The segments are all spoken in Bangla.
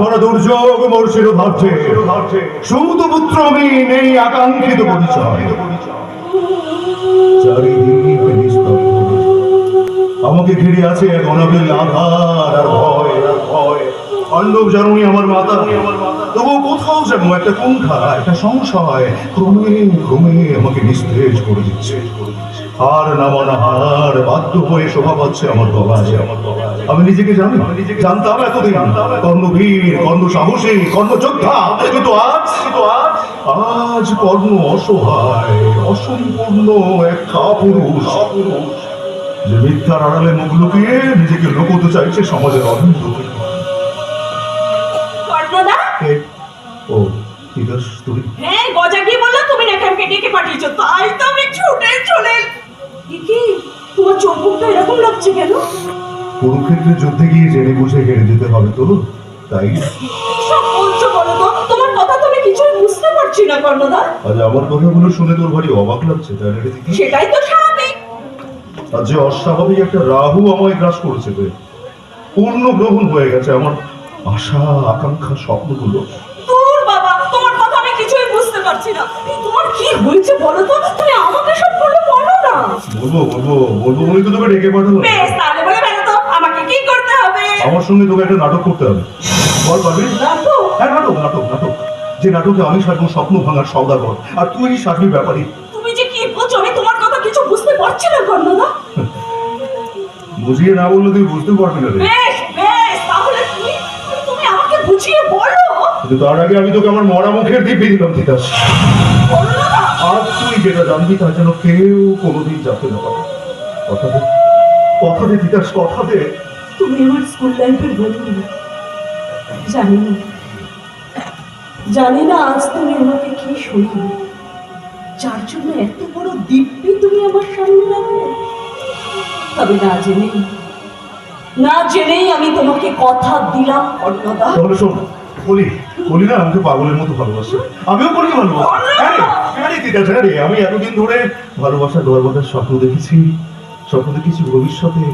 ভরা দুর্যোগ সুতপুত্র আমি নেই আকাঙ্ক্ষিত। আমাকে ঘিরে আছে এক অনাবিল আধার আর ভয়। পাণ্ডব জানুনি আমার মাতা। তবু কোথাও যেন একটা কুণ্ঠা একটা সংশয় ক্রমে ক্রমে আমাকে নিস্তেজ করে দিচ্ছে। হার নামানা হার বাধ্য হয়ে শোভা পাচ্ছে আমার আমার আমি নিজেকে জানি, জানতাম এতদিন। কর্ণবীর কর্ণ সাহসী কর্ণ যোদ্ধা কিন্তু আজ কিন্তু আজ আজ কর্ণ অসহায়, অসম্পূর্ণ এক কাপুরুষ যে মিথ্যার আড়ালে মুখ লুকিয়ে নিজেকে লুকোতে চাইছে সমাজের কর্ণদা ও আছে তুই হ্যাঁ গজা গিয়ে বলল তুমি নাকি আমাকে ডেকে পাঠিয়েছো? তাই তো আমি ছুটে চলে কি তোমার চোখ মুখটা এরকম লাগছে কেন? কুরুক্ষেত্রের যুদ্ধে গিয়ে জেনে বুঝে হেরে যেতে হবে তো? তাই? সব বলছো বলো তো তোমার কথা তো আমি কিছুই বুঝতে পারছি না কর্ণদা আজ আমার কথাগুলো শুনে তোর ভারী অবাক লাগছে তাই না দিদি? সেটাই তো স্বাভাবিক। আজ যে অস্বাভাবিক একটা রাহু আমায় গ্রাস করেছে পূর্ণ গ্রহণ হয়ে গেছে আমার। আশা আকাঙ্ক্ষা স্বপ্নগুলো। দূর বাবা তোমার কথা আমি কিছুই বুঝতে পারছি না। তোমার কি হয়েছে বলো তো? তুমি আমাকে সব বলে বলো না। বলব বলব বলব বলে তো তোকে ডেকে পাঠালাম। বেশ তাহলে বলে বেরো তো আমাকে কি করতে হবে? আমার সঙ্গে তোকে একটা নাটক করতে হবে। বল পারবি? দেখো হ্যাঁ নাটক নাটক নাটক। যে নাটকে আমি সাজবো স্বপ্ন ভাঙার সৌদাগর আর তুই সাজবি ব্যাপারী। তুমি যে কি বলছো আমি তোমার কথা কিছু বুঝতে পারছি না কর্ণদা বুঝিয়ে না বললে তুই বুঝতে পারবি না রে। কিন্তু তার আগে আমি তোকে আমার মরা মুখের দিব্যি দিলাম তিতাস আজ তুই যেটা জানবি তা যেন কেউ কোনোদিন জানতে না পারে। কথা দে কথা দে তিতাস কথা দে। তুমি আমার স্কুল লাইফের বন্ধু জানি না। জানি না আজ তুমি আমাকে কি শোনাবে। যার জন্য এত বড় দিব্যি তুমি আমার সামনে রাখবে তবে না জেনেই না জেনেই আমি তোমাকে কথা দিলাম অন্নদা। বলি বলি না আমাকে পাগলের মতো ভালোবাসে। আমিও করি ভালোবাসি। রে, হ্যাঁ রে হ্যাঁ রে আমি এতদিন ধরে ভালোবাসা গর্বতার স্বপ্ন দেখেছি। স্বপ্ন দেখেছি ভবিষ্যতে।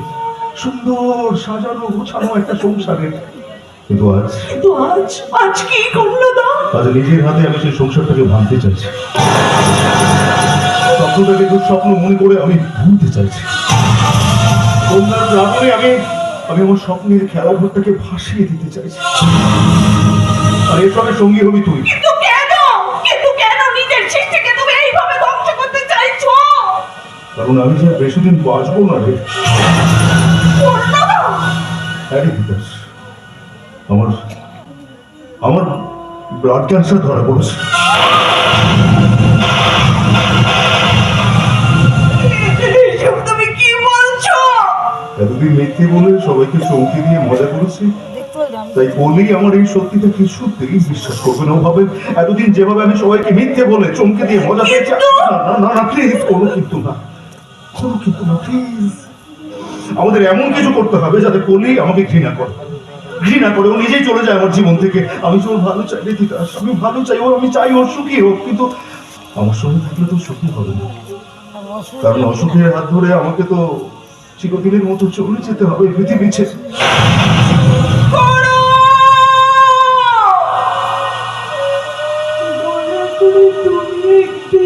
সুন্দর সাজানো গোছানো একটা সংসারে। কিন্তু আজ কিন্তু আজ আজ কি কর্ণদা আজ নিজের হাতে আমি সেই সংসারটাকে ভাঙতে চাইছি। স্বপ্নটাকে দুঃস্বপ্ন মনে করে আমি ভুলতে চাইছি। প্লাবনে আমি আমি আমার স্বপ্নের খেলাঘরটাকে ভাসিয়ে দিতে চাইছি। আর এর সঙ্গে সঙ্গী হবি তুই। কারণ আমি যে বেশি দিন বাঁচবো না রে আমার আমার ব্লাড ক্যান্সার ধরা পড়েছে। এতদিন মিথ্যে বলে সবাইকে চমকে দিয়ে মজা করেছি তাই বলেই আমার এই সত্যিটা কিছুতেই বিশ্বাস করবে না ভাবে এতদিন যেভাবে আমি সবাইকে মিথ্যে বলে চমকে দিয়ে মজা পেয়েছি না না না প্লিজ কোনো কিন্তু না। কোনো কিন্তু না প্লিজ আমাদের এমন কিছু করতে হবে যাতে কলি আমাকে ঘৃণা করে। ঘৃণা করে ও নিজেই চলে যায় আমার জীবন থেকে। আমি ওর ভালো চাই রে তিতাস আমি ভালো চাই ও আমি চাই ওর সুখী হোক কিন্তু আমার সঙ্গে থাকলে তো সুখী হবে না। কারণ অসুখের হাত ধরে আমাকে তো চিরদিনের মতো চলে যেতে হবে পৃথিবী ছেড়ে তুমি একটু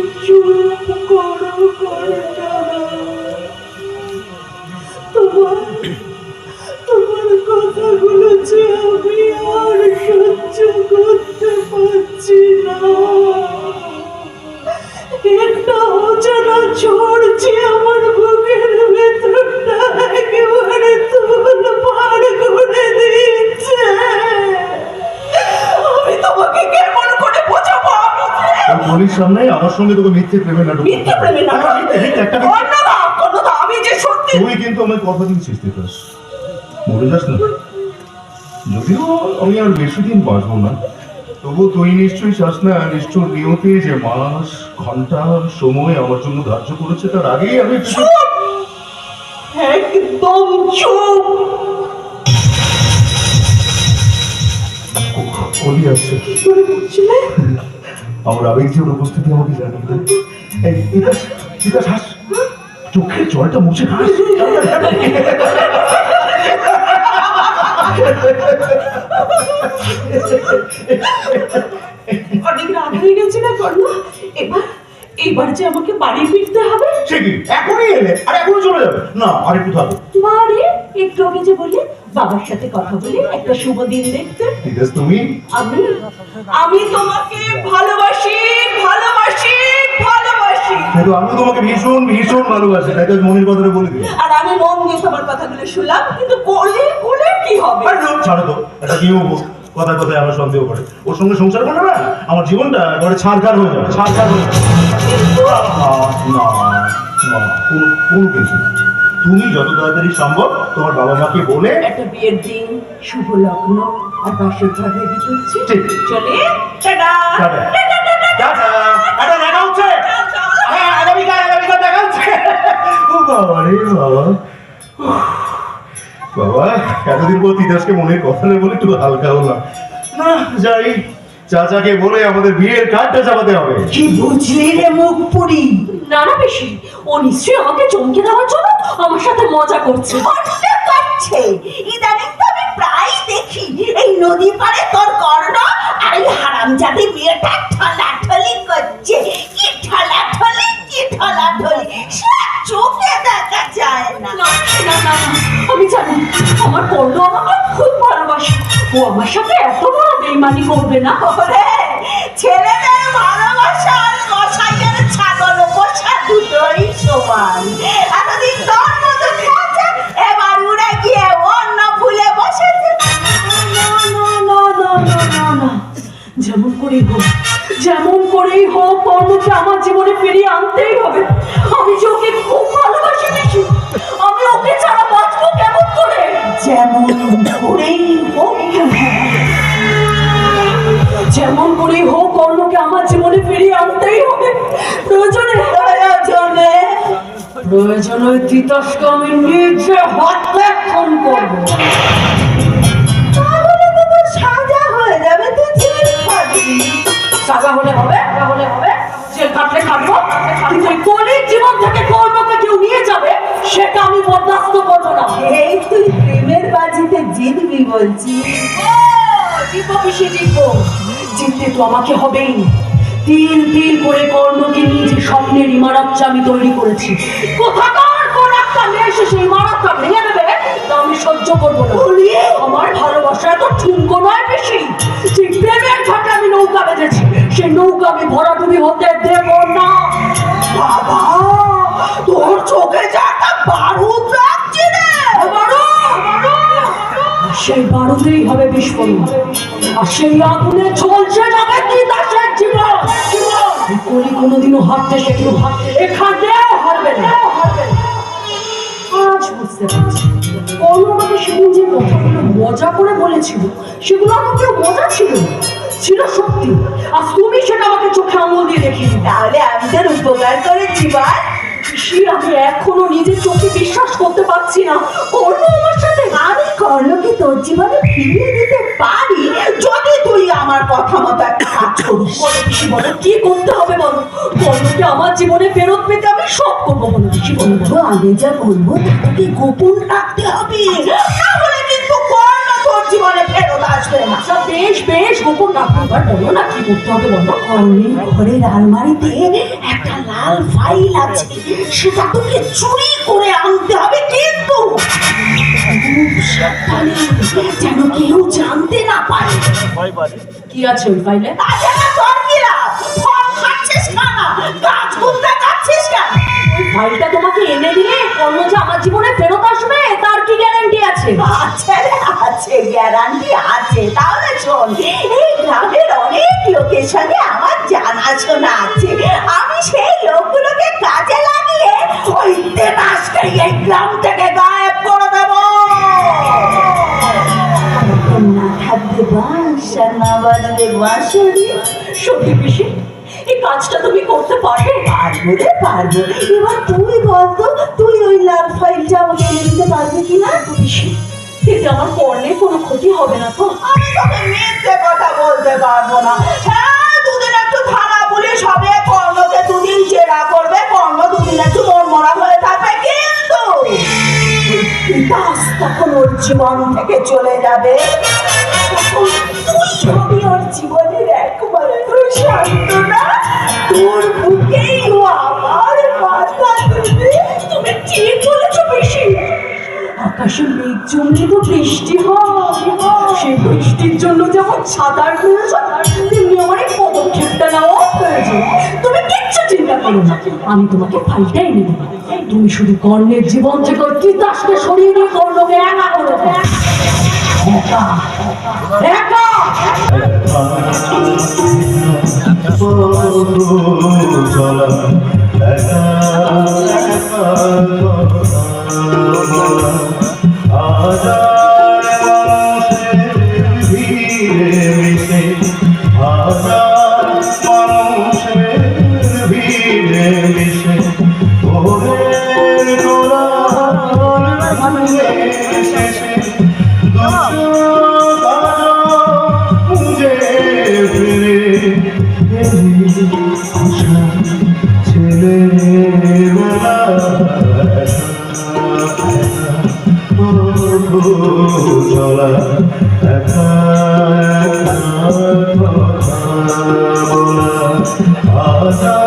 সামনে আমার সঙ্গে তোকে মিথ্যে প্রেমে নাটক মিথ্যে প্রেমে না মিথ্যে, মিথ্যে, একটা। কর্ণদা কর্ণদা আমি যে সত্যি তুই কিন্তু আমার কথা দিচ্ছিস তিতাস মরে যাস না? যদিও আমি আর বেশি দিন বাঁচবো না তবু তুই নিশ্চয়ই চাস না নিশ্চয় নিয়তে যে মাস ঘণ্টা সময় আমার জন্য ধার্য করেছে তার আগেই আমি একদম চুপ! কলি বুঝলে আমার আবেগ যে ওর উপস্থিতি আমাকে জানিয়ে দেয় তিতাস হাস। চোখের জলটা মুছে হাস অনেক রাত গেছে না এবার এবার যে আমাকে বাড়ি ফিরতে হবে? সে কি? এখনই এলে? আর এখনই চলে যাবে? না আর একটু থাকো। বাড়ি একটু আগে যে বললে বাবার সাথে কথা বলে একটা শুভ দিন দেখতে। ঠিক আছে তুমি? আমি আমি তোমাকে ভালোবাসি ভালোবাসি ভালোবাসি। কিন্তু আমি তোমাকে ভীষণ ভীষণ ভালোবাসি। তাই তো মনের কথাটা বলে দিই আর আমি মন দিয়ে তোমার কথাগুলো শুনলাম কিন্তু করলে করলে কি হবে? আরে ছাড়ো তো। এটা কি হব কথায় কথায় আমার সন্দেহ করে? ওর সঙ্গে সংসার করলে না আমার জীবনটা একেবারে ছাড়খাড় হয়ে যাবে ছাড়খাড় হয়ে যাবে। তুমি যত তাড়াতাড়ি সম্ভব তোমার বাবা মাকে বলে একটা বিয়ের দিন শুভ লগ্ন আর বাসর ঘর চলে বাবা এতদিন পর তিতাসকে মনের কথা বলে একটু হালকা হলাম না, যাই। চাচাকে বলে আমাদের বিয়ের কার্ডটা চাপাতে হবে। কি বুঝলি রে মুখ পুরি না না বেশি। ও নিশ্চয়ই আমাকে চমকে দেওয়ার জন্য আমার সাথে মজা করছে। মজা করছে? ইদানিং তো আমি প্রায় দেখি এই নদী পাড়ে তোর কর্ণ আর এই হারামজাদি মেয়েটা ঠলাঠলি করছে। কি ঠলাঠলি কি ঠলাঠলি? চোখে দেখা যায় না। না না না না, আমি জানি আমার পর্ণ আমাকে খুব ভালোবাসে। ও আমার সাথে এত বড় বেইমানি করবে না? ওরে ছেলেদের ভালোবাসা আর কষাইয়ের ছাগল পোষা দুটোই সমান। এতদিন তোর মতো খেয়েছে এবার উড়ে গিয়ে অন্য ফুলে বসেছে। না না না না না না না। যেমন করেই হোক যেমন করেই হোক কর্মকে আমার জীবনে ফিরিয়ে আনতেই হবে। প্রয়োজনে ওই তিতাসকে আমি নিজে হাতে করব। সাজা হয়ে যাবে তুই জেল খাবি। সাজা হলে হবে? হলে হবে? জেল কাটলে কাটবো? কিন্তু কলির জীবন থেকে কর্মকে কেউ নিয়ে যাবে সেটা আমি বরদাস্ত করব না। এই তুই প্রেমের বাজিতে জিতবি বলছিস জিতবো পিসি জিতবো। জিততে তো আমাকে হবেই। তিল তিল করে কর্ণকে নিয়ে যে স্বপ্নের ইমারতটা আমি তৈরি করেছি। কোথাকার কোন একটা মেয়ে এসে সেই ইমারতটা ভেঙে দেবে তা আমি সহ্য করব না। আমার ভালোবাসা এত ঠুনকো নয় বেশি। যে প্রেমের ঘাটে আমি নৌকা বেঁধেছি সেই নৌকা আমি ভরাডুবি হতে দেব না। বাবা তোর চোখে যা একটা বারুদ লাগছে রে! সেই বারুদেই হবে বিস্ফোরণ। আর সেই আগুনে ঝলসে যাবে জীবন এই কলি কোনোদিনও হারতে শেখলো এখানেও হারবে না। আজ বুঝতে পারছি। কর্ণ আমাকে সেদিন যে কথাগুলো মজা করে বলেছিল সেগুলো আমাকে মজা ছিল সত্যি। আর তুমি সেটা আমাকে চোখে আঙুল দিয়ে তাহলে আমি তোর উপকার করেছি আমি এখনও নিজের চোখে বলো পিসি বলো। কি করতে হবে বলো? আমার জীবনে ফেরত পেতে আমি সব করব বলো পিসি বলো। তো আমি যা বলব তোকে গোপন রাখতে হবে। তাহলে কিন্তু কর্ণ তোর জীবনে ফেরত আসবে না। আচ্ছা বেশ বেশ গোপন এবার বলো না কি করতে হবে বলো। কর্ণের ঘরের আলমারিতে একটা লাল ফাইল আছে সেটা তোকে চুরি করে আনতে হবে কিন্তু তাহলে শোন, এই অনেক লোকের সঙ্গে আমার জানাশোনা আছে। আমি সেই লোকগুলোকে কাজে লাগিয়ে ওই দেবাসকে এই গ্রাম থেকে গায়েব করে বাস না বাঁশরি সত্যি পিসি এই কাজটা তুমি করতে পারবে? পারব রে পারব। এবার তুই বলতো তুই ওই লাল ফাইলটা আমাকে এনে দিতে পারবি কিনা? পিসি এতে আমার কর্ণের কোনো ক্ষতি হবে না তো। আমি তোকে মিথ্যে কথা বলতে পারব না। হ্যাঁ দুদিন একটু থানা পুলিশ হবে কর্ণকে দুদিন জেরা করবে কর্ণ দুদিন একটু মনমরা হয়ে থাকবে কিন্তু তখন ওর জীবন থেকে চলে যাবে। আকাশে মেঘ তো বৃষ্টি হয় সেই বৃষ্টির জন্য যেমন ছাতার প্রয়োজন তেমনি আমার এই পদক্ষেপটা নেওয়া প্রয়োজন তুমি কিচ্ছু চিন্তা করো আমি তোমাকে ফাইলটা এনে দেবো তুমি শুধু কর্ণের জীবন থেকে ওই তিতাসকে সরিয়ে দিয়ে কর্ণকে একা করে। একা একা। Rosa.